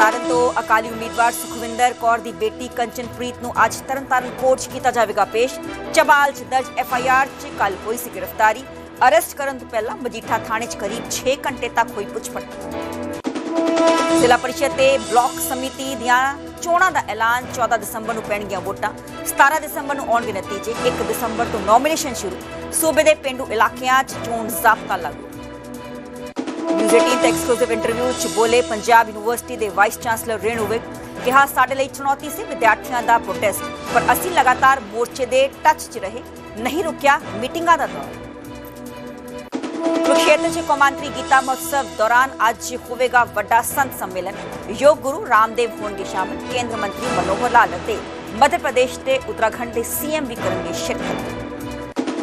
ਤਰਨਤਾਰਨ ਤੋਂ ਅਕਾਲੀ ਉਮੀਦਵਾਰ ਸੁਖਵਿੰਦਰ ਕੌਰ ਦੀ ਬੇਟੀ ਕੰਚਨਪ੍ਰੀਤ ਨੂੰ ਅੱਜ ਤਰਨਤਾਰਨ ਕੋਰਟ 'ਚ ਕੀਤਾ ਜਾਵੇਗਾ ਪੇਸ਼ ਚਬਾਲ 'ਚ ਦਰਜ ਐਫ ਆਈ ਆਰ 'ਚ ਕੱਲ ਹੋਈ ਸੀ ਗ੍ਰਿਫਤਾਰੀ ਅਰੈਸਟ ਕਰਨ ਤੋਂ ਪਹਿਲਾਂ ਮਜੀਠਾ ਥਾਣੇ 'ਚ ਕਰੀਬ 6 ਘੰਟੇ ਤੱਕ ਹੋਈ ਪੁੱਛਪੜਤਾਲ ਜ਼ਿਲ੍ਹਾ ਪਰਿਸ਼ਦ ਤੇ ਬਲਾਕ ਸਮਿਤੀ ਦੀਆਂ ਚੋਣਾਂ ਦਾ ਐਲਾਨ 14 ਦਸੰਬਰ ਨੂੰ ਪੈਣਗੀਆਂ ਵੋਟਾਂ 17 ਦਸੰਬਰ ਨੂੰ ਆਉਣਗੇ ਨਤੀਜੇ 1 ਦਸੰਬਰ ਤੋਂ ਨੋਮੀਨੇਸ਼ਨ ਸ਼ੁਰੂ ਸੂਬੇ ਦੇ ਪਿੰਡੂ ਇਲਾਕਿਆਂ 'ਚ ਚੋਣ ਜ਼ਾਬਤਾ ਲਾਗੂ ਨਿਊਜ਼ 18 ਤੇ ਐਕਸਕਲੂਸਿਵ ਇੰਟਰਵਿਊ 'ਚ ਬੋਲੇ ਪੰਜਾਬ ਯੂਨੀਵਰਸਿਟੀ ਦੇ ਵਾਈਸ ਚਾਂਸਲਰ ਰੇਣੂ ਵਿਕ ਕਿਹਾ ਸਾਡੇ ਲਈ ਚੁਣੌਤੀ ਸੀ ਵਿਦਿਆਰਥੀਆਂ ਦਾ ਪ੍ਰੋਟੈਸਟ ਪਰ ਅਸੀਂ ਲਗਾਤਾਰ ਮੋਰਚੇ ਦੇ ਟੱਚ 'ਚ ਰਹੇ, ਨਹੀਂ ਰੁਕਿਆ ਮੀਟਿੰਗਾਂ ਦਾ ਦੌਰ। ਕੁਰੂਕਸ਼ੇਤਰ 'ਚ ਕੌਮਾਂਤਰੀ ਗੀਤਾ ਮਹੋਤਸਵ ਦੌਰਾਨ ਅੱਜ ਹੋਵੇਗਾ ਵੱਡਾ ਸੰਤ ਸੰਮੇਲਨ। ਯੋਗ ਗੁਰੂ ਰਾਮਦੇਵ ਹੋਣਗੇ ਸ਼ਾਮਲ, ਕੇਂਦਰ ਮੰਤਰੀ ਮਨੋਹਰ ਲਾਲ ਅਤੇ ਮੱਧ ਪ੍ਰਦੇਸ਼ ਤੇ ਉੱਤਰਾਖੰਡ ਦੇ ਸੀਐਮ ਵੀ ਕਰਨਗੇ ਸ਼ਿਰਕਤ।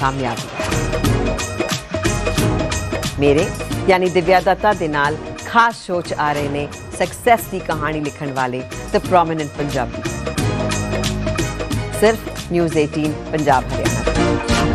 ਕਾਮਯਾਬੀ। ਮੇਰੇ ਯਾਨੀ ਦਿਵਿਆ ਦੱਤਾ ਦੇ ਨਾਲ ਖਾਸ ਸੋਚ ਆ ਰਹੇ ਨੇ ਸਕਸੈਸ ਦੀ ਕਹਾਣੀ ਲਿਖਣ ਵਾਲੇ ਤੇ ਪ੍ਰੋਮਿਨੈਂਟ ਪੰਜਾਬੀ। ਸਿਰਫ ਨਿਊਜ਼ 18 ਪੰਜਾਬ, ਹਰਿਆਣਾ।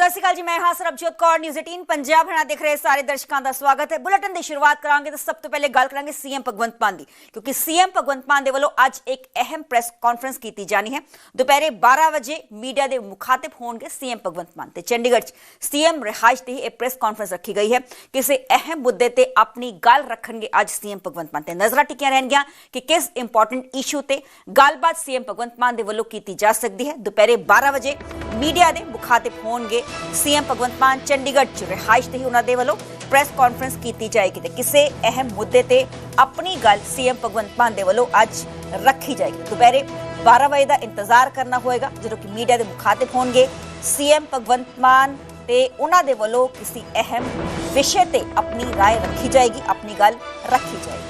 ਸਤਿ ਸ਼੍ਰੀ ਅਕਾਲ ਜੀ, ਮੈਂ ਹਾਂ ਸਰਬਜੋਤ ਕੌਰ ਨਿਊਜ਼ 18 ਪੰਜਾਬ ਹਣਾ ਦੇਖ ਰਹੇ ਸਾਰੇ ਦਰਸ਼ਕਾਂ ਦਾ ਸਵਾਗਤ ਹੈ। ਬੁਲੇਟਿਨ ਦੀ ਸ਼ੁਰੂਆਤ ਕਰਾਂਗੇ ਤਾਂ ਸਭ ਤੋਂ ਪਹਿਲੇ ਗੱਲ ਕਰਾਂਗੇ ਸੀਐਮ ਭਗਵੰਤ ਮਾਨ ਦੀ, ਕਿਉਂਕਿ ਸੀਐਮ ਭਗਵੰਤ ਮਾਨ ਦੇ ਵੱਲੋਂ ਅੱਜ ਇੱਕ ਅਹਿਮ ਪ੍ਰੈਸ ਕਾਨਫਰੰਸ ਕੀਤੀ ਜਾਣੀ ਹੈ। ਦੁਪਹਿਰੇ 12 ਵਜੇ ਮੀਡੀਆ ਦੇ ਮੁਖਾਤਿਬ ਹੋਣਗੇ ਸੀਐਮ ਭਗਵੰਤ ਮਾਨ ਤੇ ਚੰਡੀਗੜ੍ਹ 'ਚ। ਸੀਐਮ ਰਿਹਾਇਸ਼ ਤੇ ਹੀ ਇਹ ਪ੍ਰੈਸ ਕਾਨਫਰੰਸ ਰੱਖੀ ਗਈ ਹੈ। ਕਿਸੇ ਅਹਿਮ ਮੁੱਦੇ ਤੇ ਆਪਣੀ ਗੱਲ ਰੱਖਣਗੇ ਅੱਜ ਸੀਐਮ ਭਗਵੰਤ ਮਾਨ ਤੇ। ਨਜ਼ਰਾਂ ਟਿਕੀਆਂ ਰਹਿਣਗੀਆਂ ਕਿ ਕਿਸ ਇੰਪੋਰਟੈਂਟ ਇਸ਼ੂ ਤੇ ਗੱਲਬਾਤ ਸੀਐਮ ਭਗਵੰਤ ਮਾਨ ਦੇ ਵੱਲੋਂ ਕੀਤੀ ਜਾ ਸਕਦੀ ਹੈ। ਦੁਪਹਿਰੇ 12 ਵਜੇ ਮੀਡੀਆ ਦੇ ਮੁਖਾਤਿਬ ਹੋਣਗੇ ਸੀਐਮ ਭਗਵੰਤ ਮਾਨ ਚੰਡੀਗੜ੍ਹ 'ਚ ਰਿਹਾਇਸ਼ ਤੇ ਹੀ ਉਹਨਾਂ ਦੇ ਵੱਲੋਂ ਪ੍ਰੈਸ ਕਾਨਫਰੰਸ ਕੀਤੀ ਜਾਏਗੀ ਤੇ ਕਿਸੇ ਅਹਿਮ ਮੁੱਦੇ ਤੇ ਆਪਣੀ ਗੱਲ ਸੀਐਮ ਭਗਵੰਤ ਮਾਨ ਦੇ ਵੱਲੋਂ ਅੱਜ ਰੱਖੀ ਜਾਏਗੀ ਦੁਪਹਿਰੇ 12 ਵਜੇ ਦਾ ਇੰਤਜ਼ਾਰ ਕਰਨਾ ਹੋਏਗਾ ਜਦੋਂ ਕਿ ਮੀਡੀਆ ਦੇ ਮੁਖਾਤਿਬ ਹੋਣਗੇ ਸੀਐਮ ਭਗਵੰਤ ਮਾਨ ਤੇ ਉਹਨਾਂ ਦੇ ਵੱਲੋਂ ਕਿਸੇ ਅਹਿਮ ਵਿਸ਼ੇ ਤੇ ਆਪਣੀ رائے ਰੱਖੀ ਜਾਏਗੀ ਆਪਣੀ ਗੱਲ ਰੱਖੀ ਜਾਏਗੀ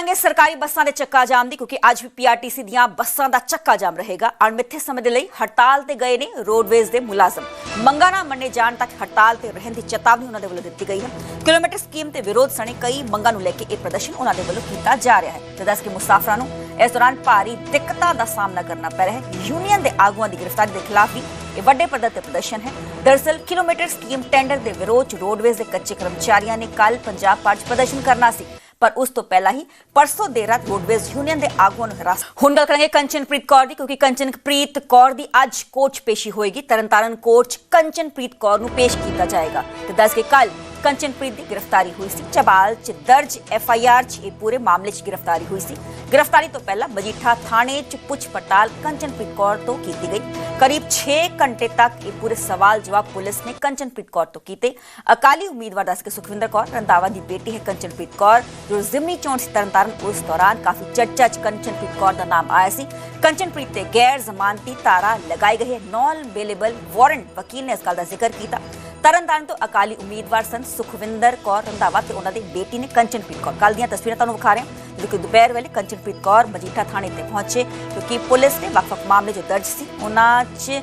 ਕਰਾਂਗੇ ਸਰਕਾਰੀ ਬੱਸਾਂ ਦੇ ਚੱਕਾ ਜਾਮ ਦੀ, ਕਿਉਂਕਿ ਅੱਜ ਵੀ ਪੀਆਰਟੀਸੀ ਦੀਆਂ ਬੱਸਾਂ ਦਾ ਚੱਕਾ ਜਾਮ ਰਹੇਗਾ। ਅਣਮਿੱਥੇ ਸਮੇਂ ਦੇ ਲਈ ਹੜਤਾਲ ਤੇ ਗਏ ਨੇ ਰੋਡਵੇਜ਼ ਦੇ ਮੁਲਾਜ਼ਮ। ਮੰਗਾਂ ਨਾ ਮੰਨੇ ਜਾਣ ਤੱਕ ਹੜਤਾਲ ਤੇ ਰਹਿਣ ਦੀ ਚੇਤਾਵਨੀ ਉਹਨਾਂ ਦੇ ਵੱਲੋਂ ਦਿੱਤੀ ਗਈ ਹੈ। ਕਿਲੋਮੀਟਰ ਸਕੀਮ ਤੇ ਵਿਰੋਧ ਸਣੇ ਕਈ ਮੰਗਾਂ ਨੂੰ ਲੈ ਕੇ ਇਹ ਪ੍ਰਦਰਸ਼ਨ ਉਹਨਾਂ ਦੇ ਵੱਲੋਂ ਕੀਤਾ ਜਾ ਰਿਹਾ ਹੈ। ਤੇ ਦੱਸ ਕੇ ਮੁਸਾਫਰਾਂ ਨੂੰ ਇਸ ਦੌਰਾਨ ਭਾਰੀ ਦਿੱਕਤਾਂ ਦਾ ਸਾਹਮਣਾ ਕਰਨਾ ਪੈ ਰਿਹਾ ਹੈ। ਯੂਨੀਅਨ ਦੇ ਆਗੂਆਂ ਦੀ ਗ੍ਰਿਫਤਾਰੀ ਦੇ ਖਿਲਾਫ ਵੀ ਇਹ ਵੱਡੇ ਪੱਧਰ ਤੇ ਪ੍ਰਦਰਸ਼ਨ ਹੈ। ਦਰਅਸਲ ਕਿਲੋਮੀਟਰ ਸਕੀਮ ਟੈਂਡਰ ਦੇ ਵਿਰੋਧ ਰੋਡਵੇਜ਼ ਦੇ ਕੱਚੇ ਕਰਮਚਾਰੀਆਂ ਨੇ ਕੱਲ ਪੰਜਾਬ ਪਾਰਟ 'ਚ ਪ੍ਰਦਰਸ਼ਨ ਕਰਨਾ ਸੀ। ਪਰ ਉਸ ਤੋਂ ਪਹਿਲਾਂ ਹੀ ਪਰਸੋਂ ਦੇਰ ਰਾਤ ਰੋਡਵੇਜ਼ ਯੂਨੀਅਨ ਦੇ ਆਗੂਆਂ ਨੂੰ ਹਰਾਸ ਹੁਣ ਗੱਲ ਕਰਾਂਗੇ ਕੰਚਨਪ੍ਰੀਤ ਕੌਰ ਦੀ, ਕਿਉਂਕਿ ਕੰਚਨਪ੍ਰੀਤ ਕੌਰ ਦੀ ਅੱਜ ਕੋਰਟ 'ਚ ਪੇਸ਼ੀ ਹੋਏਗੀ। ਤਰਨਤਾਰਨ ਕੋਰਟ 'ਚ ਕੰਚਨਪ੍ਰੀਤ ਕੌਰ ਨੂੰ ਪੇਸ਼ ਕੀਤਾ ਜਾਏਗਾ। ਤੇ ਦੱਸ ਕੇ ਕੱਲ ਕੰਚਨਪ੍ਰੀਤ ਦੀ ਗ੍ਰਿਫਤਾਰੀ ਹੋਈ ਸੀ ਚਬਾਲ 'ਚ ਦਰਜ ਐਫ ਆਈ ਆਰ 'ਚ ਇਹ ਪੂਰੇ ਮਾਮਲੇ 'ਚ ਗ੍ਰਿਫਤਾਰੀ ਹੋਈ ਸੀ ਗ੍ਰਿਫਤਾਰੀ ਤੋਂ ਪਹਿਲਾਂ ਮਜੀਠਾ ਥਾਣੇ 'ਚ ਪੁੱਛ ਪੜਤਾਲ ਕੰਚਨਪ੍ਰੀਤ ਕੌਰ ਤੋਂ ਕੀਤੀ ਗਈ ਕਰੀਬ 6 ਘੰਟੇ ਤੱਕ ਇਹ ਪੂਰੇ ਸਵਾਲ ਜਵਾਬ ਪੁਲਿਸ ਨੇ ਕੰਚਨਪ੍ਰੀਤ ਕੌਰ ਤੋਂ ਕੀਤੇ ਅਕਾਲੀ ਉਮੀਦਵਾਰ ਦੱਸ ਕੇ ਸੁਖਵਿੰਦਰ ਕੌਰ ਰੰਦਾਵਾ ਦੀ ਬੇਟੀ ਹੈ ਕੰਚਨਪ੍ਰੀਤ ਕੌਰ ਜੋ ਜ਼ਿਮਨੀ ਚੋਣ ਸੀ ਤਰਨਤਾਰਨ ਉਸ ਦੌਰਾਨ ਕਾਫੀ ਚਰਚਾ 'ਚ ਕੰਚਨਪ੍ਰੀਤ ਕੌਰ ਦਾ ਨਾਮ ਆਇਆ ਸੀ ਕੰਚਨਪ੍ਰੀਤ ਤੇ ਗੈਰ ਜ਼ਮਾਨਤੀ ਤਾਰਾ ਲਗਾਈ ਗਈ ਹੈ ਨਾਨ ਅਵੇਲੇਬਲ ਵਾਰੰਟ ਵਕੀਲ ਨੇ ਇਸ ਗੱਲ ਦਾ ਜ਼ਿਕਰ ਕੀਤਾ ਤਰਨਤਾਰਨ ਤੋਂ ਅਕਾਲੀ ਉਮੀਦਵਾਰ ਸਨ ਸੁਖਵਿੰਦਰ ਕੌਰ ਰੰਧਾਵਾ ਤੇ ਉਹਨਾਂ ਦੀ ਬੇਟੀ ਨੇ ਕੰਚਨਪ੍ਰੀਤ ਕੌਰ। ਕੱਲ ਦੀਆਂ ਤਸਵੀਰਾਂ ਤੁਹਾਨੂੰ ਵਿਖਾ ਰਹੇ ਹਾਂ ਜਦੋਂ ਦੁਪਹਿਰ ਵੇਲੇ ਕੰਚਨਪ੍ਰੀਤ ਕੌਰ ਮਜੀਠਾ ਥਾਣੇ ਤੇ ਪਹੁੰਚੇ ਕਿਉਂਕਿ ਪੁਲਿਸ ਨੇ ਵੱਖ-ਵੱਖ ਮਾਮਲੇ ਜੋ ਦਰਜ ਸੀ, ਉਹਨਾਂ 'ਚ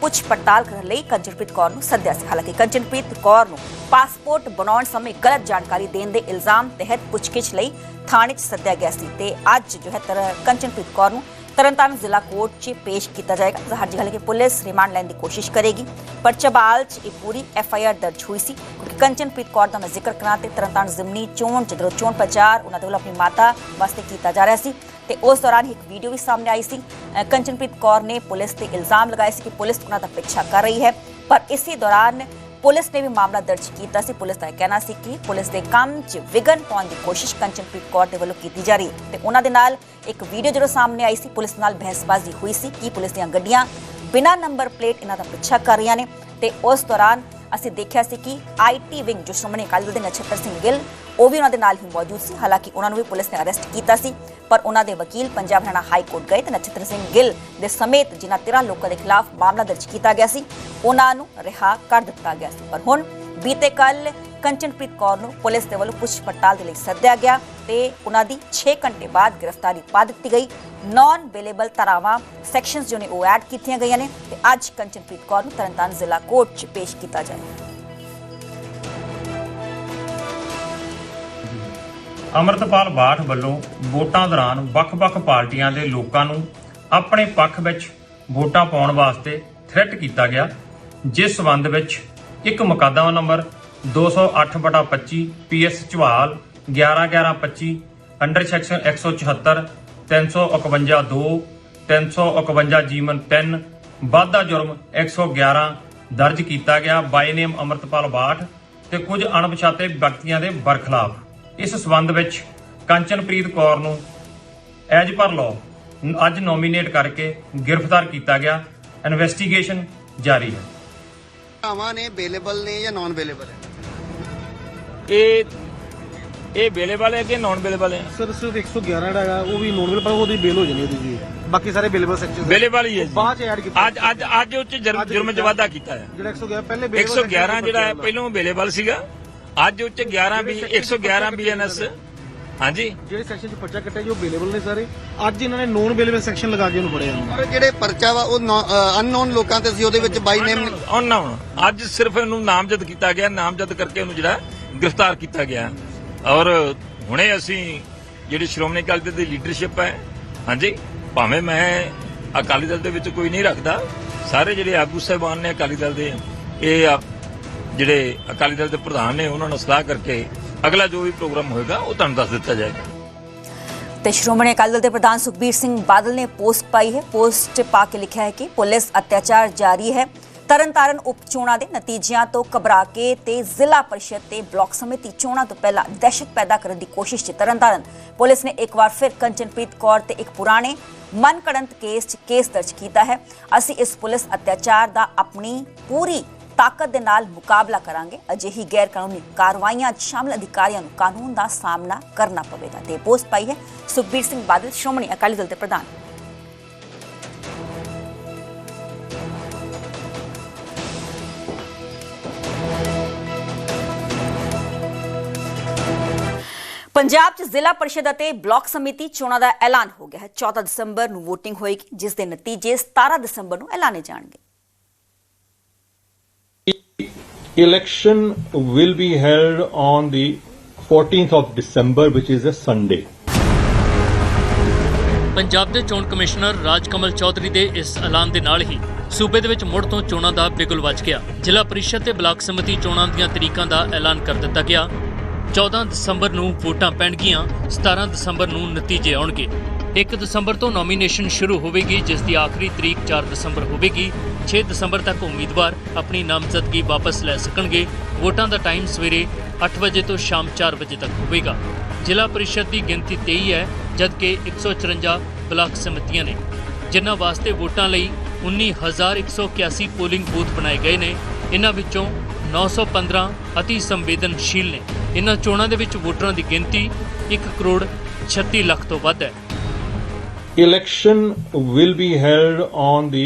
ਪੁੱਛ ਪੜਤਾਲ ਕਰਨ ਲਈ ਕੰਚਨਪ੍ਰੀਤ ਕੌਰ ਨੂੰ ਸੱਦਿਆ ਸੀ। ਹਾਲਾਂਕਿ ਕੰਚਨਪ੍ਰੀਤ ਕੌਰ ਨੂੰ ਪਾਸਪੋਰਟ ਬਣਾਉਣ ਸਮੇਂ ਗਲਤ ਜਾਣਕਾਰੀ ਦੇਣ ਦੇ ਇਲਜ਼ਾਮ ਤਹਿਤ ਪੁੱਛਗਿੱਛ ਲਈ ਥਾਣੇ 'ਚ ਸੱਦਿਆ ਗਿਆ ਸੀ ਤੇ ਅੱਜ ਜੋ ਹੈ ਤਰ, ਕੰਚਨਪ੍ਰੀਤ ਕੌਰ ਨੂੰ ਤਰਨਤਾਰਨ ਜ਼ਿਲ੍ਹਾ ਕੋਰਟ 'ਚ ਪੇਸ਼ ਕੀਤਾ ਜਾਏਗਾ। ਹਰ ਜਗ੍ਹਾ ਪੁਲਿਸ ਰਿਮਾਂਡ ਲੈਣ ਦੀ ਕੋਸ਼ਿਸ਼ ਕਰੇਗੀ, ਪਰ ਚਬਾਲ 'ਚ ਇਹ ਪੂਰੀ ਐਫ ਆਈ ਆਰ ਦਰਜ ਹੋਈ ਸੀ, ਕਿਉਂਕਿ ਕੰਚਨਪ੍ਰੀਤ ਕੌਰ ਦਾ ਮੈਂ ਜ਼ਿਕਰ ਕਰਾਂ ਤੇ ਤਰਨਤਾਰਨ ਜ਼ਿਮਨੀ ਚੋਣ, ਜਦੋਂ ਚੋਣ ਪ੍ਰਚਾਰ ਉਹਨਾਂ ਦੇ ਵੱਲੋਂ ਆਪਣੀ ਮਾਤਾ ਵਾਸਤੇ ਕੀਤਾ ਜਾ ਰਿਹਾ ਸੀ ਤੇ ਉਸ ਦੌਰਾਨ ਹੀ ਇੱਕ ਵੀਡੀਓ ਵੀ ਸਾਹਮਣੇ ਆਈ ਸੀ। ਕੰਚਨਪ੍ਰੀਤ ਕੌਰ ਨੇ ਪੁਲਿਸ ਤੇ ਇਲਜ਼ਾਮ ਲਗਾਏ ਸੀ ਕਿ ਪੁਲਿਸ ਉਹਨਾਂ ਦਾ ਪਿੱਛਾ ਕਰ ਰਹੀ ਹੈ, ਪਰ ਇਸੇ ਦੌਰਾਨ ਪੁਲਿਸ ਨੇ ਵੀ ਮਾਮਲਾ ਦਰਜ ਕੀਤਾ ਸੀ। ਪੁਲਿਸ ਦਾ ਇਹ ਕਹਿਣਾ ਸੀ ਕਿ ਪੁਲਿਸ ਦੇ ਕੰਮ 'ਚ ਵਿਗਨ ਪਾਉਣ ਦੀ ਕੋਸ਼ਿਸ਼ ਕੰਚਨਪ੍ਰੀਤ ਕੌਰ ਦੇ ਵੱਲੋਂ ਕੀਤੀ ਜਾ ਰਹੀ ਹੈ ਤੇ ਉਹਨਾਂ ਦੇ ਨਾਲ ਇੱਕ ਵੀਡੀਓ ਜਦੋਂ ਸਾਹਮਣੇ ਆਈ ਸੀ, ਪੁਲਿਸ ਨਾਲ ਬਹਿਸਬਾਜ਼ੀ ਹੋਈ ਸੀ ਕਿ ਪੁਲਿਸ ਦੀਆਂ ਗੱਡੀਆਂ ਬਿਨਾਂ ਨੰਬਰ ਪਲੇਟ ਇਹਨਾਂ ਦਾ ਪਿੱਛਾ ਕਰ ਰਹੀਆਂ ਨੇ ਤੇ ਉਸ ਦੌਰਾਨ ਅਸੀਂ ਦੇਖਿਆ ਸੀ ਕਿ ਆਈਟੀ ਵਿੰਗ ਜੋ ਸ਼੍ਰੋਮਣੀ ਅਕਾਲੀ ਦਲ ਦੇ ਨਛੱਤਰ ਸਿੰਘ ਗਿੱਲ, ਉਹ ਵੀ ਉਹਨਾਂ ਦੇ ਨਾਲ ਹੀ ਮੌਜੂਦ ਸੀ। ਹਾਲਾਂਕਿ ਉਹਨਾਂ ਨੂੰ ਵੀ ਪੁਲਿਸ ਨੇ ਅਰੈਸਟ ਕੀਤਾ ਸੀ, ਪਰ ਉਹਨਾਂ ਦੇ ਵਕੀਲ ਪੰਜਾਬ ਹਰਿਆਣਾ ਹਾਈ ਕੋਰਟ ਗਏ ਤੇ ਨਛੱਤਰ ਸਿੰਘ ਗਿੱਲ ਦੇ ਸਮੇਤ ਜਿਨ੍ਹਾਂ 13 ਲੋਕਾਂ ਦੇ ਖਿਲਾਫ ਮਾਮਲਾ ਦਰਜ ਕੀਤਾ ਗਿਆ ਸੀ, ਉਹਨਾਂ ਨੂੰ ਰਿਹਾ ਕਰ ਦਿੱਤਾ ਗਿਆ ਸੀ। ਪਰ ਹੁਣ ਬੀਤੇ ਕੱਲ ਕੰਚਨਪ੍ਰੀਤ ਕੌਰ ਨੂੰ ਪੁਲਿਸ ਦੇ ਵੱਲੋਂ ਪੁੱਛ ਪੜਤਾਲ ਦੇ ਲਈ ਸੱਦਿਆ ਗਿਆ ਤੇ ਉਹਨਾਂ ਦੀ 6 ਘੰਟੇ ਬਾਅਦ ਗ੍ਰਿਫਤਾਰੀ ਪਾ ਦਿੱਤੀ ਗਈ। ਨਾਨ ਅਵੇਲੇਬਲ ਧਾਰਾਵਾਂ ਸੈਕਸ਼ਨਸ ਜੋ ਨੇ ਉਹ ਐਡ ਕੀਤੀਆਂ ਗਈਆਂ ਨੇ ਤੇ ਅੱਜ ਕੰਚਨਪ੍ਰੀਤ ਕੌਰ ਨੂੰ ਤਰਨਤਾਰਨ ਜ਼ਿਲ੍ਹਾ ਕੋਰਟ 'ਚ ਪੇਸ਼ ਕੀਤਾ ਜਾਏਗਾ। ਅਮਰਤਪਾਲ ਬਾਠ ਵੱਲੋਂ ਵੋਟਾਂ ਦੌਰਾਨ ਵੱਖ-ਵੱਖ ਪਾਰਟੀਆਂ ਦੇ ਲੋਕਾਂ ਨੂੰ ਆਪਣੇ ਪੱਖ ਵਿੱਚ ਵੋਟਾਂ ਪਾਉਣ ਵਾਸਤੇ ਥ੍ਰੈਟ ਕੀਤਾ ਗਿਆ, ਜਿਸ ਸਬੰਧ ਵਿੱਚ ਇੱਕ ਮੁਕੱਦਮਾ number 208/25 PS Jhawal 111125 under section 174 351 2 351 ਜੀਵਨ 3 ਵਾਧਾ ਜੁਰਮ 111 ਦਰਜ ਕੀਤਾ ਗਿਆ ਬਾਈ ਨੇਮ ਅਮਰਤਪਾਲ ਬਾਠ ਤੇ ਕੁਝ ਅਣਪਛਾਤੇ ਵਿਅਕਤੀਆਂ ਦੇ ਬਰਖਲਾਫ। ਇਸ ਸਬੰਧ ਵਿੱਚ ਕੰਚਨਪ੍ਰੀਤ ਕੌਰ ਨੂੰ ਐਜ ਪਰ ਲਾਅ ਅੱਜ ਨੋਮੀਨੇਟ ਕਰਕੇ ਗ੍ਰਿਫਤਾਰ ਕੀਤਾ ਗਿਆ। ਇਨਵੈਸਟੀਗੇਸ਼ਨ ਜਾਰੀ ਹੈ। ਧਾਵਾਂ ਨੇ ਅਵੇਲੇਬਲ ਨੇ ਜਾਂ ਨਾਨ ਅਵੇਲੇਬਲ ਹੈ ਇਹ ਇਹ ਅਵੇਲੇਬਲ ਹੈ ਕਿ ਨਾਨ ਅਵੇਲੇਬਲ ਹੈ ਸਰ ਸਿਰਫ 111 ਜਿਹੜਾ ਹੈਗਾ ਉਹ ਵੀ ਨੋਨ ਪਰ ਉਹਦੀ ਬੇਲ ਹੋ ਜਾਣੀ ਉਹਦੀ ਜੀ। ਬਾਕੀ ਸਾਰੇ ਅਵੇਲੇਬਲ ਸੈਕਸ਼ਨ ਅਵੇਲੇਬਲ ਹੀ ਹੈ ਜੀ। ਬਾਅਦ ਚ ਐਡ ਕੀਤਾ। ਅੱਜ ਅੱਜ ਅੱਜ ਉਹ ਚ ਜੁਰਮ ਜੁਰਮ ਚ ਵਾਧਾ ਕੀਤਾ ਹੈ ਜਿਹੜਾ 111 ਪਹਿਲੇ available 111 ਜਿਹੜਾ ਹੈ ਪਹਿਲਾਂ ਅਵੇਲੇਬਲ ਸੀਗਾ। ਅੱਜ ਉਹ ਚ 11 ਵੀ 111 ਬੀਐਨਐਸ ਹਾਂਜੀ। ਜਿਹੜੇ ਸੈਕਸ਼ਨ ਚ ਪਰਚਾ ਕੱਟਿਆ ਜੋ ਅਵੇਲੇਬਲ ਨੇ ਸਾਰੇ। ਅੱਜ ਇਹਨਾਂ ਨੇ ਨੋਨ ਅਵੇਲੇਬਲ ਸੈਕਸ਼ਨ ਲਗਾ ਕੇ ਉਹਨੂੰ ਫੜਿਆ ਪਰ ਜਿਹੜੇ ਪਰਚਾ ਵਾ ਉਹ ਅਨਨੋਨ ਲੋਕਾਂ ਤੇ ਸੀ ਉਹਦੇ ਵਿੱਚ ਬਾਈ ਨੇਮ ਹੁਣ ਅੱਜ ਸਿਰਫ ਇਹਨੂੰ ਨਾਮਜ਼ਦ ਕੀਤਾ ਗਿਆ ਨਾਮਜ਼ਦ ਕਰਕੇ ਉਹਨੂੰ ਜਿਹੜਾ ਗ੍ਰਿਫਤਾਰ ਕੀਤਾ ਗਿਆ। ਔਰ ਹੁਣੇ ਅਸੀਂ ਜਿਹੜੀ ਸ਼੍ਰੋਮਣੀ ਅਕਾਲੀ ਦਲ ਦੀ ਲੀਡਰਸ਼ਿਪ ਹੈ, ਹਾਂਜੀ, ਭਾਵੇਂ ਮੈਂ ਅਕਾਲੀ ਦਲ ਦੇ ਵਿੱਚ ਕੋਈ ਨਹੀਂ ਰੱਖਦਾ, ਸਾਰੇ ਜਿਹੜੇ ਆਗੂ ਸਾਹਿਬਾਨ ਨੇ ਅਕਾਲੀ ਦਲ ਦੇ, ਇਹ ਜਿਹੜੇ ਅਕਾਲੀ ਦਲ ਦੇ ਪ੍ਰਧਾਨ ਨੇ, ਉਹਨਾਂ ਨਾਲ ਸਲਾਹ ਕਰਕੇ ਅਗਲਾ ਜੋ ਵੀ ਪ੍ਰੋਗਰਾਮ ਹੋਏਗਾ, ਉਹ ਤੁਹਾਨੂੰ ਦੱਸ ਦਿੱਤਾ ਜਾਏਗਾ। ਤੇ ਸ਼੍ਰੋਮਣੀ ਅਕਾਲੀ ਦਲ ਦੇ ਪ੍ਰਧਾਨ ਸੁਖਬੀਰ ਸਿੰਘ ਬਾਦਲ ਨੇ ਪੋਸਟ ਪਾਈ ਹੈ। ਪੋਸਟ ਪਾ ਕੇ ਲਿਖਿਆ ਹੈ ਕਿ ਪੁਲਿਸ ਅਤਿਆਚਾਰ ਜਾਰੀ ਹੈ। ਤਰਨਤਾਰਨ ਉਪ ਚੋਣਾਂ ਦੇ ਨਤੀਜਿਆਂ ਤੋਂ ਘਬਰਾ ਕੇ ਤੇ ਜ਼ਿਲ੍ਹਾ ਪਰਿਸ਼ਦ ਤੇ ਬਲਾਕ ਸਮਿਤੀ ਚੋਣਾਂ ਤੋਂ ਪਹਿਲਾਂ ਦਹਿਸ਼ਤ ਪੈਦਾ ਕਰਨ ਦੀ ਕੋਸ਼ਿਸ਼ 'ਚ ਤਰਨਤਾਰਨ। ਪੁਲਿਸ ਨੇ ਇੱਕ ਵਾਰ ਫਿਰ ਕੰਚਨਪ੍ਰੀਤ ਕੌਰ ਤੇ ਇੱਕ ਪੁਰਾਣੇ ਮਨਕੜੰਤ ਕੇਸ 'ਚ ਕੇਸ ਦਰਜ ਕੀਤਾ ਹੈ। ਅਸੀਂ ਇਸ ਪੁਲਿਸ ਅਤਿਆਚਾਰ ਦਾ ਆਪਣੀ ਪੂਰੀ ਤਾਕਤ ਦੇ ਨਾਲ ਮੁਕਾਬਲਾ ਕਰਾਂਗੇ। ਅਜਿਹੀ ਗੈਰ ਕਾਨੂੰਨੀ ਕਾਰਵਾਈਆਂ 'ਚ ਸ਼ਾਮਲ ਅਧਿਕਾਰੀਆਂ ਨੂੰ ਕਾਨੂੰਨ ਦਾ ਸਾਹਮਣਾ ਕਰਨਾ ਪਵੇਗਾ ਤੇ ਪੋਸਟ ਪਾਈ ਹੈ ਸੁਖਬੀਰ ਸਿੰਘ ਬਾਦਲ, ਸ਼੍ਰੋਮਣੀ ਅਕਾਲੀ ਦਲ ਦੇ ਪ੍ਰਧਾਨ। ਪੰਜਾਬ 'ਚ ਜ਼ਿਲ੍ਹਾ ਪਰਿਸ਼ਦ ਅਤੇ ਬਲਾਕ ਸਮਿਤੀ ਚੋਣਾਂ ਦਾ ਐਲਾਨ ਹੋ ਗਿਆ ਹੈ। 14 ਦਸੰਬਰ ਨੂੰ VOTING ਹੋਏਗੀ ਜਿਸ ਦੇ ਨਤੀਜੇ 17 ਦਸੰਬਰ ਨੂੰ ਐਲਾਨੇ ਜਾਣਗੇ। Election will be held on the 14th of December, which is a Sunday. Punjab ਦੇ ਚੋਣ ਕਮਿਸ਼ਨਰ ਰਾਜਕਮਲ ਚੌਧਰੀ ਦੇ ਇਸ ਐਲਾਨ ਦੇ ਨਾਲ ਹੀ ਸੂਬੇ ਦੇ ਵਿੱਚ ਮੁੜ ਤੋਂ ਚੋਣਾਂ ਦਾ ਬਿਗੁਲ ਵੱਜ ਗਿਆ। ਜ਼ਿਲ੍ਹਾ ਪਰਿਸ਼ਦ ਤੇ ਬਲਾਕ ਸਮਿਤੀ ਚੋਣਾਂ ਦੀਆਂ ਤਰੀਕਾਂ ਦਾ ਐਲਾਨ ਕਰ ਦਿੱਤਾ ਗਿਆ। 14 ਦਸੰਬਰ ਨੂੰ ਵੋਟਾਂ ਪੈਣਗੀਆਂ 17 ਦਸੰਬਰ ਨੂੰ ਨਤੀਜੇ ਆਉਣਗੇ। 1 ਦਸੰਬਰ ਤੋਂ ਨੋਮੀਨੇਸ਼ਨ ਸ਼ੁਰੂ ਹੋਵੇਗੀ, ਜਿਸ ਦੀ ਆਖਰੀ ਤਰੀਕ 4 ਦਸੰਬਰ ਹੋਵੇਗੀ। 6 ਦਸੰਬਰ ਤੱਕ ਉਮੀਦਵਾਰ ਆਪਣੀ ਨਾਮਜ਼ਦਗੀ ਵਾਪਸ ਲੈ ਸਕਣਗੇ। ਵੋਟਾਂ ਦਾ ਟਾਈਮ ਸਵੇਰੇ 8 ਵਜੇ ਤੋਂ ਸ਼ਾਮ 4 ਵਜੇ ਤੱਕ ਹੋਵੇਗਾ। ਜ਼ਿਲ੍ਹਾ ਪਰਿਸ਼ਦ ਦੀ ਗਿਣਤੀ 23 ਹੈ, ਜਦਕਿ 154 ਬਲਾਕ ਸਮਿਤੀਆਂ ਨੇ। ਜਿਨ੍ਹਾਂ ਵਾਸਤੇ ਵੋਟਾਂ ਲਈ 19181 ਪੋਲਿੰਗ ਬੂਥ ਬਣਾਏ ਗਏ ਨੇ ਇਹਨਾਂ ਵਿੱਚੋਂ 915 ਅਤੀ ਸੰਵੇਦਨਸ਼ੀਲ ਨੇ। ਇਨ੍ਹਾਂ ਚੋਣਾਂ ਦੇ ਵਿੱਚ ਵੋਟਰਾਂ ਦੀ ਗਿਣਤੀ 1 ਕਰੋੜ 36 ਲੱਖ ਤੋਂ ਵੱਧ ਹੈ election will be held on the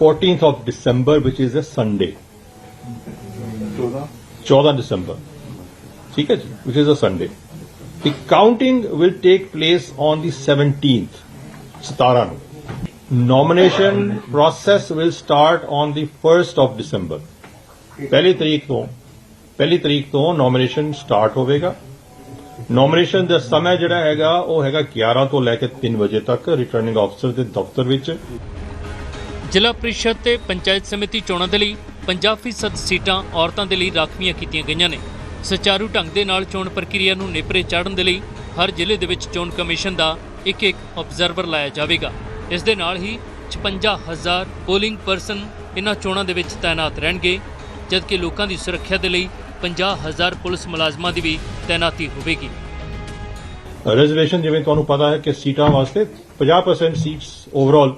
14th of December which is a Sunday 14 December ਠੀਕ ਹੈ ਜੀ which is a Sunday the counting will take place on the 17th 17 ਨੂੰ nomination process will start on the 1st of December ਪਹਿਲੀ ਤਰੀਕ ਤੋਂ ਪਹਿਲੀ ਤਰੀਕ ਤੋਂ ਨੋਮੀਨੇਸ਼ਨ ਸਟਾਰਟ ਹੋਵੇਗਾ। ਨੋਮੀਨੇਸ਼ਨ ਦਾ ਸਮਾਂ ਜਿਹੜਾ ਹੈਗਾ, ਉਹ ਹੈਗਾ 11 ਤੋਂ ਲੈ ਕੇ 3 ਵਜੇ ਤੱਕ ਰਿਟਰਨਿੰਗ ਆਫਸਰ ਦੇ ਦਫ਼ਤਰ ਵਿੱਚ। ਜ਼ਿਲ੍ਹਾ ਪ੍ਰੀਸ਼ਦ ਤੇ ਪੰਚਾਇਤ ਸਮਿਤੀ ਚੋਣਾਂ ਦੇ ਲਈ 50% ਸੀਟਾਂ ਔਰਤਾਂ ਦੇ ਲਈ ਰਾਖਵੀਆਂ ਕੀਤੀਆਂ ਗਈਆਂ ਨੇ। ਸੁਚਾਰੂ ਢੰਗ ਦੇ ਨਾਲ ਚੋਣ ਪ੍ਰਕਿਰਿਆ ਨੂੰ ਨੇਪਰੇ ਚਾੜਨ ਦੇ ਲਈ ਹਰ ਜ਼ਿਲ੍ਹੇ ਦੇ ਵਿੱਚ ਚੋਣ ਕਮਿਸ਼ਨ ਦਾ ਇੱਕ ਇੱਕ ਆਬਜ਼ਰਵਰ ਲਾਇਆ ਜਾਵੇਗਾ। ਇਸ ਦੇ ਨਾਲ ਹੀ 56000 ਪੋਲਿੰਗ ਪਰਸਨ ਇਹਨਾਂ ਚੋਣਾਂ ਦੇ ਵਿੱਚ ਤਾਇਨਾਤ ਰਹਿਣਗੇ, ਜਦਕਿ ਲੋਕਾਂ ਦੀ ਸੁਰੱਖਿਆ ਦੇ ਲਈ 50000 ਪੁਲਿਸ ਮੁਲਾਜ਼ਮਾਂ ਦੀ ਵੀ ਤਾਇਨਾਤੀ ਹੋਵੇਗੀ। ਰਿਜ਼ਰਵੇਸ਼ਨ ਜਿਵੇਂ ਤੁਹਾਨੂੰ ਪਤਾ ਹੈ ਕਿ ਸੀਟਾਂ ਵਾਸਤੇ 50% ਸੀਟਸ ਓਵਰਆਲ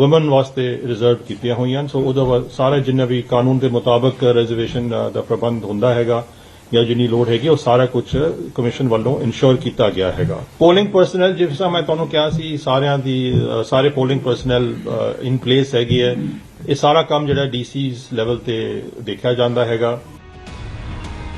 ਔਮਨ ਵਾਸਤੇ ਰਿਜ਼ਰਵ ਕੀਤੀਆਂ ਹੋਈਆਂ ਸੋ ਉਹਦਾ ਵਾ- ਸਾਰਾ ਜਿੰਨਾ ਵੀ ਕਾਨੂੰਨ ਦੇ ਮੁਤਾਬਕ ਰਿਜ਼ਰਵੇਸ਼ਨ ਦਾ ਪ੍ਰਬੰਧ ਹੁੰਦਾ ਹੈਗਾ ਜਾਂ ਜਿੰਨੀ ਲੋੜ ਹੈਗੀ, ਉਹ ਸਾਰਾ ਕੁਝ ਕਮਿਸ਼ਨ ਵੱਲੋਂ ਇਨਸ਼ੋਰ ਕੀਤਾ ਗਿਆ ਹੈਗਾ। ਪੋਲਿੰਗ ਪਰਸਨਲ ਜਿਸ ਤਰ੍ਹਾਂ ਮੈਂ ਤੁਹਾਨੂੰ ਕਿਹਾ ਸੀ, ਸਾਰਿਆਂ ਦੀ ਸਾਰੇ ਪੋਲਿੰਗ ਪਰਸਨਲ ਇਨ ਪਲੇਸ ਹੈਗੀ ਹੈ। ਇਹ ਸਾਰਾ ਕੰਮ ਜਿਹੜਾ ਡੀਸੀਜ਼ ਲੈਵਲ ਤੇ ਦੇਖਿਆ ਜਾਂਦਾ ਹੈਗਾ।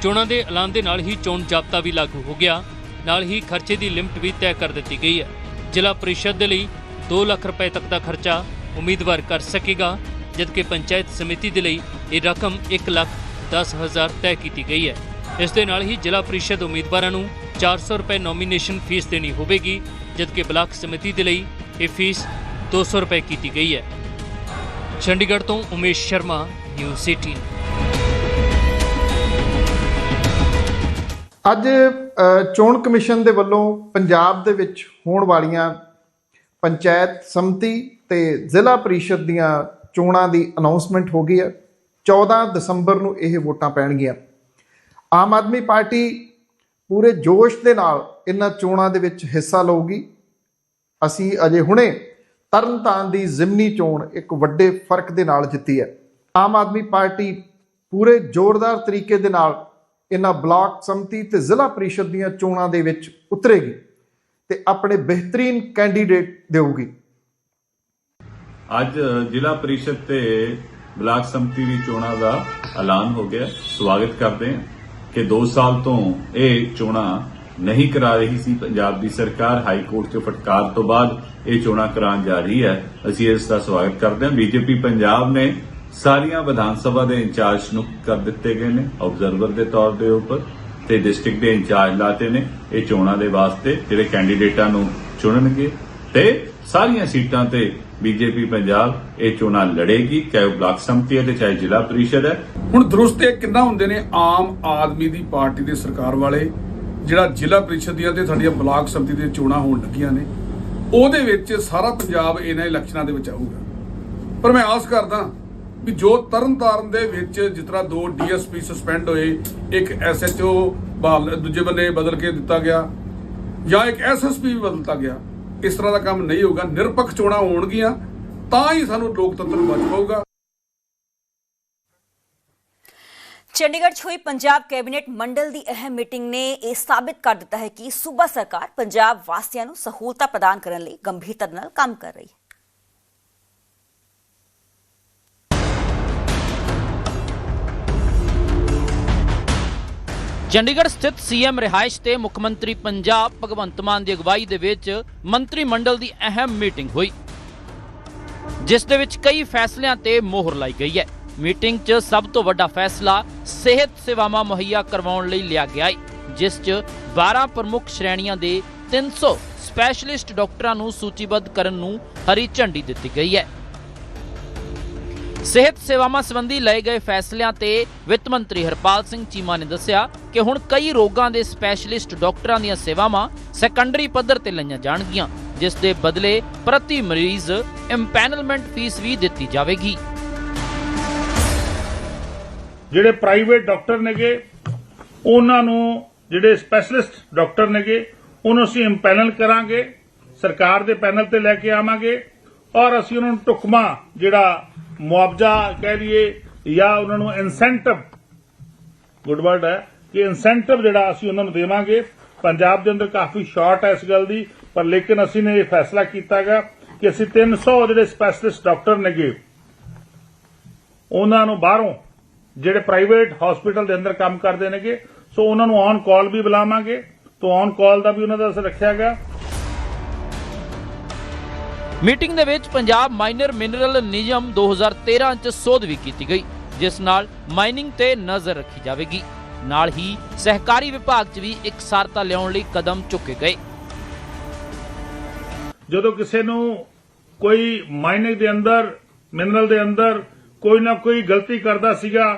ਚੋਣਾਂ ਦੇ ਐਲਾਨ ਦੇ ਨਾਲ ਹੀ ਚੋਣ ਜਾਬਤਾ ਵੀ ਲਾਗੂ ਹੋ ਗਿਆ। ਨਾਲ ਹੀ ਖਰਚੇ ਦੀ ਲਿਮਟ ਵੀ ਤੈਅ ਕਰ ਦਿੱਤੀ ਗਈ ਹੈ। ਜ਼ਿਲ੍ਹਾ ਪਰਿਸ਼ਦ ਦੇ ਲਈ 2 ਲੱਖ ਰੁਪਏ ਤੱਕ ਦਾ ਖਰਚਾ ਉਮੀਦਵਾਰ ਕਰ ਸਕੇਗਾ, ਜਦਕਿ ਪੰਚਾਇਤ ਸਮਿਤੀ ਦੇ ਲਈ ਇਹ ਰਕਮ 1 ਲੱਖ 10 ਹਜ਼ਾਰ ਤੈਅ ਕੀਤੀ ਗਈ ਹੈ। ਇਸ ਦੇ ਨਾਲ ਹੀ ਜ਼ਿਲ੍ਹਾ ਪਰਿਸ਼ਦ ਉਮੀਦਵਾਰਾਂ ਨੂੰ 400 ਰੁਪਏ ਨੋਮੀਨੇਸ਼ਨ ਫੀਸ ਦੇਣੀ ਹੋਵੇਗੀ, ਜਦਕਿ ਬਲਾਕ ਸਮਿਤੀ ਦੇ ਲਈ ਇਹ ਫੀਸ 200 ਰੁਪਏ ਕੀਤੀ ਗਈ ਹੈ। ਚੰਡੀਗੜ੍ਹ ਤੋਂ ਉਮੇਸ਼ ਸ਼ਰਮਾ ਨਿਊਜ਼ 18 ਅੱਜ ਚੋਣ ਕਮਿਸ਼ਨ ਦੇ ਵੱਲੋਂ ਪੰਜਾਬ ਦੇ ਵਿੱਚ ਹੋਣ ਵਾਲੀਆਂ ਪੰਚਾਇਤ ਸਮਿਤੀ ਤੇ ਜ਼ਿਲ੍ਹਾ ਪ੍ਰੀਸ਼ਦ ਦੀਆਂ ਚੋਣਾਂ ਦੀ ਅਨਾਉਂਸਮੈਂਟ ਹੋ ਗਈ ਹੈ। 14 ਦਸੰਬਰ ਨੂੰ ਇਹ ਵੋਟਾਂ ਪੈਣਗੀਆਂ। ਆਮ ਆਦਮੀ ਪਾਰਟੀ ਪੂਰੇ ਜੋਸ਼ ਦੇ ਨਾਲ ਇਹਨਾਂ ਚੋਣਾਂ ਦੇ ਵਿੱਚ ਹਿੱਸਾ ਲਊਗੀ। ਅਸੀਂ ਅਜੇ ਹੁਣੇ ਤਰਨਤਾਰਨ ਦੀ ਜ਼ਿਮਨੀ ਚੋਣ ਇੱਕ ਵੱਡੇ ਫ਼ਰਕ ਦੇ ਨਾਲ ਜਿੱਤੀ ਹੈ। ਆਮ ਆਦਮੀ ਪਾਰਟੀ ਪੂਰੇ ਜ਼ੋਰਦਾਰ ਤਰੀਕੇ ਦੇ ਨਾਲ ਇਹਨਾਂ ਬਲਾਕ ਸੰਮਤੀ ਤੇ ਜ਼ਿਲ੍ਹਾ ਪ੍ਰੀਸ਼ਦ ਦੀਆਂ ਚੋਣਾਂ ਦੇ ਵਿੱਚ ਉਤਰੇਗੀ ਤੇ ਆਪਣੇ ਬਿਹਤਰੀਨ ਕੈਂਡੀਡੇਟ ਦੇਊਗੀ। ਅੱਜ ਜ਼ਿਲ੍ਹਾ ਪ੍ਰੀਸ਼ਦ ਤੇ ਬਲਾਕ ਸੰਮਤੀ ਦੀ ਚੋਣਾਂ ਦਾ ਐਲਾਨ ਹੋ ਗਿਆ। ਸਵਾਗਤ ਕਰਦੇ ਹਾਂ ਕਿ 2 ਸਾਲ ਤੋਂ ਇਹ ਚੋਣਾਂ ਨਹੀਂ ਕਰਾ ਰਹੀ ਸੀ। ਪੰਜਾਬ ਦੀ ਸਰਕਾਰ ਹਾਈ ਕੋਰਟ ਚੋਂ ਫਟਕਾਰ ਤੋਂ ਬਾਅਦ ਇਹ ਚੋਣਾਂ ਕਰਾਉਣ ਜਾ ਰਹੀ ਹੈ। ਅਸੀਂ ਇਸ ਦਾ ਸਵਾਗਤ ਕਰਦੇ ਹਾਂ। ਬੀਜੇਪੀ ਪੰਜਾਬ ਨੇ ਸਾਰੀਆਂ ਵਿਧਾਨ ਸਭਾ ਦੇ ਇੰਚਾਰਜ ਨੂੰ ਕਰ ਦਿੱਤੇ ਗਏ ਨੇ ਆਬਜ਼ਰਵਰ ਦੇ ਤੌਰ ਦੇ ਉੱਪਰ ਤੇ ਡਿਸਟ੍ਰਿਕਟ ਦੇ ਇੰਚਾਰਜ ਲਾਤੇ ਨੇ, ਇਹ ਚੋਣਾਂ ਦੇ ਵਾਸਤੇ ਜਿਹੜੇ ਕੈਂਡੀਡੇਟਾਂ ਨੂੰ ਚੁਣਨਗੇ ਤੇ ਸਾਰੀਆਂ ਸੀਟਾਂ ਤੇ ਬੀਜੇਪੀ ਪੰਜਾਬ ਇਹ ਚੋਣਾਂ ਲੜੇਗੀ, ਚਾਹੇ ਉਹ ਬਲਾਕ ਸੰਮਤੀ ਹੈ ਤੇ ਚਾਹੇ ਜ਼ਿਲ੍ਹਾ ਪ੍ਰੀਸ਼ਦ ਹੈ। ਹੁਣ ਦਰੁਸਤ ਇਹ ਕਿੰਨਾ ਹੁੰਦੇ ਨੇ ਆਮ ਆਦਮੀ ਦੀ ਪਾਰਟੀ ਦੇ ਸਰਕਾਰ ਵਾਲੇ, ਜਿਹੜਾ ਜ਼ਿਲ੍ਹਾ ਪ੍ਰੀਸ਼ਦ ਦੀਆਂ ਤੇ ਸਾਡੀਆਂ ਬਲਾਕ ਸੰਮਤੀ ਦੀਆਂ ਚੋਣਾਂ ਹੋਣ ਲੱਗੀਆਂ ਨੇ, ਉਹਦੇ ਵਿੱਚ ਸਾਰਾ ਪੰਜਾਬ ਇਹਨਾਂ ਇਲੈਕਸ਼ਨਾਂ ਦੇ ਵਿੱਚ ਆਊਗਾ। ਪਰ ਮੈਂ ਆਸ ਕਰਦਾ ਵੀ ਜੋ ਤਰਨਤਾਰਨ ਦੇ ਵਿੱਚ ਜਿਸ ਦੋ ਡੀਐਸਪੀ ਸਸਪੈਂਡ ਹੋਏ, ਇੱਕ ਐਸਐਚਓ ਬਹਾਲ, ਦੂਜੇ ਬੰਨੇ ਬਦਲ ਕੇ ਦਿੱਤਾ ਗਿਆ, ਜਾਂ ਇੱਕ ਐਸਐਸਪੀ ਵੀ ਬਦਲਤਾ ਗਿਆ, ਇਸ ਤਰ੍ਹਾਂ ਦਾ ਕੰਮ ਨਹੀਂ ਹੋਊਗਾ, ਨਿਰਪੱਖ ਚੋਣਾਂ ਹੋਣਗੀਆਂ, ਤਾਂ ਹੀ ਸਾਨੂੰ ਲੋਕਤੰਤਰ ਬਚ ਪਾਊਗਾ। ਚੰਡੀਗੜ੍ਹ 'ਚ ਹੋਈ ਪੰਜਾਬ ਕੈਬਨਿਟ ਮੰਡਲ ਦੀ ਅਹਿਮ ਮੀਟਿੰਗ ਨੇ ਇਹ ਸਾਬਿਤ ਕਰ ਦਿੱਤਾ ਹੈ ਕਿ ਸੂਬਾ ਸਰਕਾਰ ਪੰਜਾਬ ਵਾਸੀਆਂ ਨੂੰ ਸਹੂਲਤਾਂ ਪ੍ਰਦਾਨ ਕਰਨ ਲਈ ਗੰਭੀਰਤਾ ਨਾਲ ਕੰਮ ਕਰ ਰਹੀ ਹੈ। ਚੰਡੀਗੜ੍ਹ ਸਥਿਤ ਸੀਐਮ ਰਿਹਾਇਸ਼ ਤੇ ਮੁੱਖ ਮੰਤਰੀ ਪੰਜਾਬ ਭਗਵੰਤ ਮਾਨ ਦੀ ਅਗਵਾਈ ਦੇ ਵਿੱਚ ਮੰਤਰੀ ਮੰਡਲ ਦੀ ਅਹਿਮ ਮੀਟਿੰਗ ਹੋਈ, ਜਿਸ ਦੇ ਵਿੱਚ ਕਈ ਫੈਸਲਿਆਂ ਤੇ ਮੋਹਰ ਲਾਈ ਗਈ ਹੈ। ਮੀਟਿੰਗ 'ਚ ਸਭ ਤੋਂ ਵੱਡਾ ਫੈਸਲਾ ਸਿਹਤ ਸੇਵਾਵਾਂ ਮੁਹੱਈਆ ਕਰਵਾਉਣ ਲਈ ਲਿਆ ਗਿਆ ਹੈ, ਜਿਸ 'ਚ 12 ਪ੍ਰਮੁੱਖ ਸ਼੍ਰੇਣੀਆਂ ਦੇ 300 ਸਪੈਸ਼ਲਿਸਟ ਡਾਕਟਰਾਂ ਨੂੰ ਸੂਚੀਬੱਧ ਕਰਨ ਨੂੰ ਹਰੀ ਝੰਡੀ ਦਿੱਤੀ ਗਈ ਹੈ। ਸਿਹਤ ਸੇਵਾਵਾਂ ਸੰਬੰਧੀ ਲਏ ਗਏ ਫੈਸਲਿਆਂ ਤੇ ਵਿੱਤ ਮੰਤਰੀ ਹਰਪਾਲ ਸਿੰਘ ਚੀਮਾ ਨੇ ਦੱਸਿਆ ਕਿ ਹੁਣ ਕਈ ਰੋਗਾਂ ਦੇ ਸਪੈਸ਼ਲਿਸਟ ਡਾਕਟਰਾਂ ਦੀਆਂ ਸੇਵਾਵਾਂ ਸੈਕੰਡਰੀ ਪੱਧਰ ਤੇ ਲਈਆਂ ਜਾਣਗੀਆਂ, ਜਿਸ ਦੇ ਬਦਲੇ ਪ੍ਰਤੀ ਮਰੀਜ਼ ਇੰਪੈਨਲਮੈਂਟ ਫੀਸ ਵੀ ਦਿੱਤੀ ਜਾਵੇਗੀ। ਜਿਹੜੇ ਪ੍ਰਾਈਵੇਟ ਡਾਕਟਰ ਨੇਗੇ, ਉਹਨਾਂ ਨੂੰ ਜਿਹੜੇ ਸਪੈਸ਼ਲਿਸਟ ਡਾਕਟਰ ਨੇਗੇ, ਉਹਨੂੰ ਅਸੀਂ ਇੰਪੈਨਲ ਕਰਾਂਗੇ, ਸਰਕਾਰ ਦੇ ਪੈਨਲ ਤੇ ਲੈ ਕੇ ਆਵਾਂਗੇ। ਔਰ ਅਸੀਂ ਉਹਨਾਂ ਨੂੰ ਟੁਕਮਾ ਜਿਹੜਾ ਮੁਆਵਜ਼ਾ ਕਹਿ ਲਈਏ ਜਾਂ ਉਹਨਾਂ ਨੂੰ ਇਨਸੈਂਟਿਵ ਗੁੱਡ ਵਰਡ ਹੈ, ਕਿ ਇਨਸੈਂਟਿਵ ਜਿਹੜਾ ਅਸੀਂ ਉਹਨਾਂ ਨੂੰ ਦੇਵਾਂਗੇ। ਪੰਜਾਬ ਦੇ ਅੰਦਰ ਕਾਫੀ ਸ਼ਾਰਟ ਹੈ ਇਸ ਗੱਲ ਦੀ, ਪਰ ਲੇਕਿਨ ਅਸੀਂ ਨੇ ਇਹ ਫੈਸਲਾ ਕੀਤਾਗਾ ਕਿ ਅਸੀਂ 300 ਜਿਹੜੇ ਸਪੈਸ਼ਲਿਸਟ ਡਾਕਟਰ ਨੇਗੇ, ਉਹਨਾਂ ਨੂੰ ਬਾਹਰੋਂ ਜਿਹੜੇ ਪ੍ਰਾਈਵੇਟ ਹਸਪੀਟਲ ਦੇ ਅੰਦਰ ਕੰਮ ਕਰਦੇ ਨੇਗੇ। ਸੋ ਉਹਨਾਂ ਨੂੰ ਔਨ ਕਾਲ ਵੀ ਬੁਲਾਵਾਂਗੇ। ਤੋਂ ਔਨ ਕਾਲ ਦਾ ਵੀ ਉਹਨਾਂ ਦਾ ਰੱਖਿਆ ਗਿਆ ਮੀਟਿੰਗ ਦੇ ਵਿੱਚ ਪੰਜਾਬ ਮਾਈਨਰ ਮਿਨਰਲ ਨਿਯਮ 2013 ਚ ਸੋਧ ਵੀ ਕੀਤੀ ਗਈ, ਜਿਸ ਨਾਲ ਮਾਈਨਿੰਗ ਤੇ ਨਜ਼ਰ ਰੱਖੀ ਜਾਵੇਗੀ। ਨਾਲ ਹੀ ਸਹਿਕਾਰੀ ਵਿਭਾਗ 'ਚ ਵੀ ਇਕਸਾਰਤਾ ਲਿਆਉਣ ਲਈ ਕਦਮ ਚੁੱਕੇ ਗਏ। ਜਦੋਂ ਕਿਸੇ ਨੂੰ ਕੋਈ ਮਾਈਨਿੰਗ ਦੇ ਅੰਦਰ, ਮਿਨਰਲ ਦੇ ਅੰਦਰ ਕੋਈ ਨਾ ਕੋਈ ਗਲਤੀ ਕਰਦਾ ਸੀਗਾ,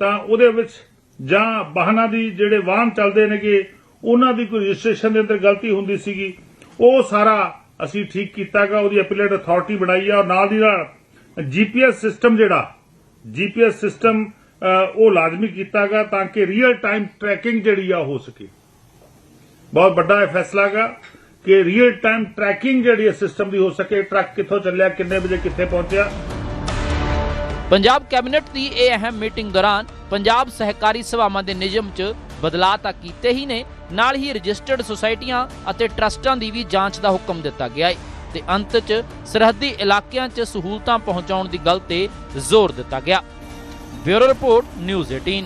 ਤਾਂ ਉਹਦੇ ਵਿੱਚ ਜਾਂ ਵਾਹਨਾਂ ਦੀ ਜਿਹੜੇ ਵਾਹਨ ਚੱਲਦੇ ਨੇਗੇ, ਉਹਨਾਂ ਦੀ ਕੋਈ ਰਜਿਸਟ੍ਰੇਸ਼ਨ ਦੇ ਅੰਦਰ ਗਲਤੀ ਹੁੰਦੀ ਸੀਗੀ, ਉਹ ਸਾਰਾ ਅਸੀਂ ਠੀਕ ਕੀਤਾਗਾ ਉਹਦੀ ਅਪੀਲੇਟ ਅਥਾਰਟੀ ਬਣਾਈ ਆ, ਔਰ ਨਾਲ ਦੀ ਨਾਲ ਜੀਪੀਐਸ ਸਿਸਟਮ ਜਿਹੜਾ ਜੀਪੀਐਸ ਸਿਸਟਮ ਉਹ ਲਾਜ਼ਮੀ ਕੀਤਾਗਾ ਤਾਂ ਕਿ ਰੀਅਲ ਟਾਈਮ ਟਰੈਕਿੰਗ ਜਿਹੜੀ ਆ ਹੋ ਸਕੇ। ਬਹੁਤ ਵੱਡਾ ਇਹ ਫੈਸਲਾ ਗਾ ਕਿ ਰੀਅਲ ਟਾਈਮ ਟਰੈਕਿੰਗ ਜਿਹੜੀ ਸਿਸਟਮ ਦੀ ਹੋ ਸਕੇ। ਟਰੱਕ ਕਿੱਥੋਂ ਚੱਲਿਆ, ਕਿੰਨੇ ਵਜੇ ਕਿੱਥੇ ਪਹੁੰਚਿਆ। ਪੰਜਾਬ ਕੈਬਨਿਟ ਦੀ ਇਹ ਅਹਿਮ ਮੀਟਿੰਗ ਦੌਰਾਨ ਪੰਜਾਬ ਸਹਿਕਾਰੀ ਸਭਾਵਾਂ ਦੇ ਨਿਯਮ 'ਚ ਬਦਲਾਅ ਤਾਂ ਕੀਤੇ ਹੀ ਨੇ, ਨਾਲ ਹੀ ਰਜਿਸਟਰਡ ਸੁਸਾਇਟੀਆਂ ਅਤੇ ਟਰਸਟਾਂ ਦੀ ਵੀ ਜਾਂਚ ਦਾ ਹੁਕਮ ਦਿੱਤਾ ਗਿਆ ਹੈ ਤੇ ਅੰਤ 'ਚ ਸਰਹੱਦੀ ਇਲਾਕਿਆਂ 'ਚ ਸਹੂਲਤਾਂ ਪਹੁੰਚਾਉਣ ਦੀ ਗੱਲ ਤੇ ਜ਼ੋਰ ਦਿੱਤਾ ਗਿਆ। ਬਿਊਰੋ ਰਿਪੋਰਟ, ਨਿਊਜ਼ 18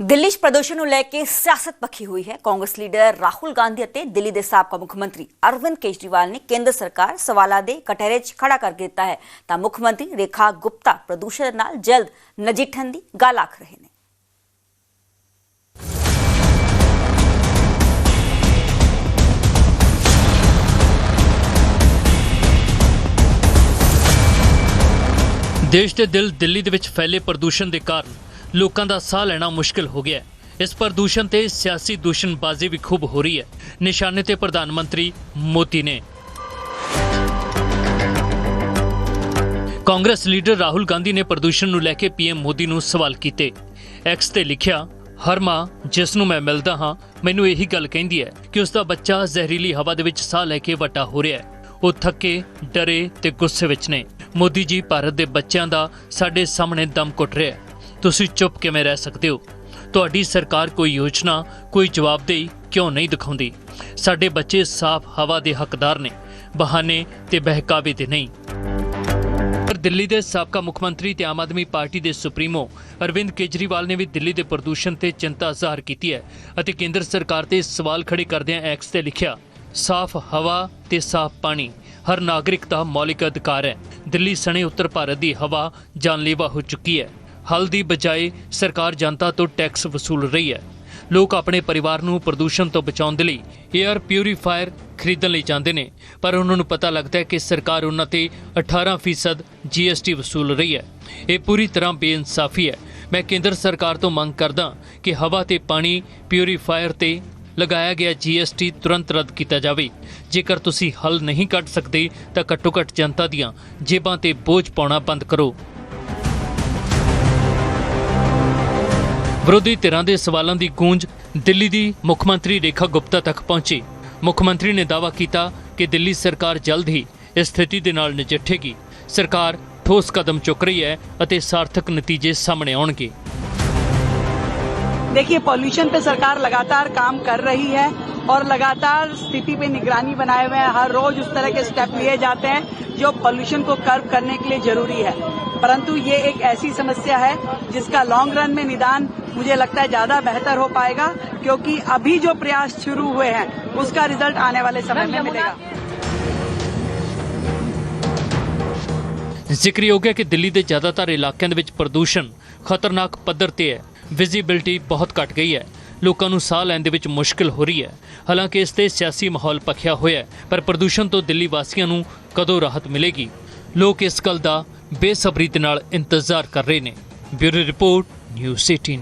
ਦਿੱਲੀ 'ਚ ਪ੍ਰਦੂਸ਼ਣ ਨੂੰ ਲੈ ਕੇ ਸਿਆਸਤ ਪੱਖੀ ਹੋਈ ਹੈ। ਕਾਂਗਰਸ ਲੀਡਰ ਰਾਹੁਲ ਗਾਂਧੀ ਅਤੇ ਦਿੱਲੀ ਦੇ ਸਾਬਕਾ ਮੁੱਖ ਮੰਤਰੀ ਅਰਵਿੰਦ ਕੇਜਰੀਵਾਲ ਨੇ ਕੇਂਦਰ ਸਰਕਾਰ ਸਵਾਲਾਂ ਦੇ ਕਟਹਿਰੇ 'ਚ ਖੜਾ ਕਰ ਦਿੱਤਾ ਹੈ। ਤਾਂ ਮੁੱਖ ਮੰਤਰੀ ਰੇਖਾ ਗੁਪਤਾ ਪ੍ਰਦੂਸ਼ਣ ਨਾਲ ਜਲਦ ਨਜਿੱਠਣ ਦੀ ਗੱਲ ਆਖ ਰਹੇ ਨੇ। ਦੇਸ਼ ਦੇ ਦਿਲ ਦਿੱਲੀ ਦੇ ਵਿੱਚ ਫੈਲੇ ਪ੍ਰਦੂਸ਼ਣ ਦੇ ਕਾਰਨ ਲੋਕਾਂ ਦਾ ਸਾਹ ਲੈਣਾ ਮੁਸ਼ਕਲ ਹੋ ਗਿਆ ਹੈ। ਇਸ ਪ੍ਰਦੂਸ਼ਣ ਤੇ ਸਿਆਸੀ ਦੂਸ਼ਣਬਾਜ਼ੀ ਵੀ ਖੂਬ ਹੋ ਰਹੀ ਹੈ। ਨਿਸ਼ਾਨੇ ਤੇ ਪ੍ਰਧਾਨ ਮੰਤਰੀ ਮੋਦੀ ਨੇ। ਕਾਂਗਰਸ ਲੀਡਰ ਰਾਹੁਲ ਗਾਂਧੀ ਨੇ ਪ੍ਰਦੂਸ਼ਣ ਨੂੰ ਲੈ ਕੇ ਪੀਐਮ ਮੋਦੀ ਨੂੰ ਸਵਾਲ ਕੀਤੇ। ਐਕਸ ਤੇ ਲਿਖਿਆ, ਹਰ ਮਾਂ, ਜਿਸ ਨੂੰ ਮੈਂ ਮਿਲਦਾ ਹਾਂ, ਮੈਨੂੰ ਇਹੀ ਗੱਲ ਕਹਿੰਦੀ ਹੈ ਕਿ ਉਸ ਦਾ ਬੱਚਾ ਜ਼ਹਿਰੀਲੀ ਹਵਾ ਦੇ ਵਿੱਚ ਸਾਹ ਲੈ ਕੇ ਵੱਡਾ ਹੋ ਰਿਹਾ ਹੈ। ਉਹ ਥੱਕੇ, ਡਰੇ ਤੇ ਗੁੱਸੇ ਵਿੱਚ ਨੇ। ਮੋਦੀ ਜੀ ਭਾਰਤ ਦੇ ਬੱਚਿਆਂ ਦਾ ਸਾਡੇ ਸਾਹਮਣੇ ਦਮ ਘੁੱਟ ਰਿਹਾ ਹੈ। ਤੁਸੀਂ ਚੁੱਪ ਕਿਵੇਂ ਰਹਿ ਸਕਦੇ ਹੋ? ਤੁਹਾਡੀ ਸਰਕਾਰ ਕੋਈ ਯੋਜਨਾ, ਕੋਈ ਜਵਾਬਦੇਹੀ ਕਿਉਂ ਨਹੀਂ ਦਿਖਾਉਂਦੀ? ਸਾਡੇ ਬੱਚੇ ਸਾਫ਼ ਹਵਾ ਦੇ ਹੱਕਦਾਰ ਨੇ, ਬਹਾਨੇ ਤੇ ਬਹਿਕਾਵੇ ਦੇ ਨਹੀਂ। ਪਰ ਦਿੱਲੀ ਦੇ ਸਾਬਕਾ ਮੁੱਖ ਮੰਤਰੀ ਤੇ ਆਮ ਆਦਮੀ ਪਾਰਟੀ ਦੇ ਸੁਪਰੀਮੋ ਅਰਵਿੰਦ ਕੇਜਰੀਵਾਲ ਨੇ ਵੀ ਦਿੱਲੀ ਦੇ ਪ੍ਰਦੂਸ਼ਣ ਤੇ ਚਿੰਤਾ ਜ਼ਾਹਰ ਕੀਤੀ ਹੈ ਅਤੇ ਕੇਂਦਰ ਸਰਕਾਰ ਤੇ ਸਵਾਲ ਖੜੇ ਕਰਦਿਆਂ ਐਕਸ ਤੇ ਲਿਖਿਆ, ਸਾਫ਼ ਹਵਾ ਤੇ ਸਾਫ਼ ਪਾਣੀ, ਹਰ ਨਾਗਰਿਕ ਦਾ ਮੌਲਿਕ ਅਧਿਕਾਰ ਹੈ। ਦਿੱਲੀ ਸਣੇ ਉੱਤਰ ਭਾਰਤ ਦੀ ਹਵਾ ਜਾਨਲੇਵਾ ਹੋ ਚੁੱਕੀ ਹੈ। ਹਲ ਦੀ ਬਜਾਏ ਸਰਕਾਰ ਜਨਤਾ ਤੋਂ ਟੈਕਸ ਵਸੂਲ ਰਹੀ ਹੈ। ਲੋਕ ਆਪਣੇ ਪਰਿਵਾਰ ਨੂੰ ਪ੍ਰਦੂਸ਼ਣ ਤੋਂ ਬਚਾਉਣ ਦੇ ਲਈ 에ਅਰ ਪਿਊਰੀਫਾਇਰ ਖਰੀਦਣ ਲਈ ਜਾਂਦੇ ਨੇ, ਪਰ ਉਹਨਾਂ ਨੂੰ ਪਤਾ ਲੱਗਦਾ ਹੈ ਕਿ ਸਰਕਾਰ ਉਹਨਾਂ ਤੇ 18% ਜੀਐਸਟੀ ਵਸੂਲ ਰਹੀ ਹੈ। ਇਹ ਪੂਰੀ ਤਰ੍ਹਾਂ ਬੇਇਨਸਾਫੀ ਹੈ। ਮੈਂ ਕੇਂਦਰ ਸਰਕਾਰ ਤੋਂ ਮੰਗ ਕਰਦਾ ਕਿ ਹਵਾ ਤੇ ਪਾਣੀ ਪਿਊਰੀਫਾਇਰ ਤੇ ਲਗਾਇਆ ਗਿਆ ਜੀਐਸਟੀ ਤੁਰੰਤ ਰੱਦ ਕੀਤਾ ਜਾਵੇ। ਜੇਕਰ ਤੁਸੀਂ ਹੱਲ ਨਹੀਂ ਕੱਢ ਸਕਦੇ, ਤਾਂ ਘੱਟੋ ਘੱਟ ਜਨਤਾ ਦੀਆਂ ਜੇਬਾਂ ਤੇ ਬੋਝ ਪਾਉਣਾ ਬੰਦ ਕਰੋ। ਵਿਰੋਧੀ ਧਿਰਾਂ ਦੇ ਸਵਾਲਾਂ ਦੀ ਗੂੰਜ ਦਿੱਲੀ ਦੀ ਮੁੱਖ ਮੰਤਰੀ ਰੇਖਾ ਗੁਪਤਾ ਤੱਕ ਪਹੁੰਚੀ ਮੁੱਖ ਮੰਤਰੀ ਨੇ ਦਾਅਵਾ ਕੀਤਾ ਕਿ ਦਿੱਲੀ ਸਰਕਾਰ ਜਲਦ ਹੀ ਇਸ ਸਥਿਤੀ ਦੇ ਨਾਲ ਨਜਿੱਠੇਗੀ ਸਰਕਾਰ ਠੋਸ ਕਦਮ ਚੁੱਕ ਰਹੀ ਹੈ ਅਤੇ ਸਾਰਥਕ ਨਤੀਜੇ ਸਾਹਮਣੇ ਆਉਣਗੇ देखिए पॉल्यूशन पे सरकार लगातार काम कर रही है और लगातार स्थिति पे निगरानी बनाए हुए हैं हर रोज उस तरह के स्टेप लिए जाते हैं जो पॉल्यूशन को कर्व करने के लिए जरूरी है परंतु ये एक ऐसी समस्या है जिसका लॉन्ग रन में निदान मुझे लगता है ज्यादा बेहतर हो पाएगा क्योंकि अभी जो प्रयास शुरू हुए हैं उसका रिजल्ट आने वाले समय में मिलेगा ਜ਼ਿਕਰਯੋਗ ਹੈ ਕਿ ਦਿੱਲੀ ਦੇ ਜ਼ਿਆਦਾਤਰ ਇਲਾਕਿਆਂ ਦੇ ਵਿੱਚ ਪ੍ਰਦੂਸ਼ਣ ਖਤਰਨਾਕ ਪੱਧਰ ਤੇ ਹੈ ਵਿਜ਼ਿਬਿਲਟੀ ਬਹੁਤ ਘਟ ਗਈ ਹੈ ਲੋਕਾਂ ਨੂੰ ਸਾਹ ਲੈਣ ਦੇ ਵਿੱਚ ਮੁਸ਼ਕਲ ਹੋ ਰਹੀ ਹੈ ਹਾਲਾਂਕਿ ਇਸ ਤੇ ਸਿਆਸੀ ਮਾਹੌਲ ਪੱਖਿਆ ਹੋਇਆ ਹੈ ਪਰ ਪ੍ਰਦੂਸ਼ਣ ਤੋਂ ਦਿੱਲੀ ਵਾਸੀਆਂ ਨੂੰ ਕਦੋਂ ਰਾਹਤ ਮਿਲੇਗੀ ਲੋਕ ਇਸ ਗੱਲ ਦਾ ਬੇਸਬਰੀ ਦੇ ਨਾਲ ਇੰਤਜ਼ਾਰ ਕਰ ਰਹੇ ਨੇ। Bureau report news 18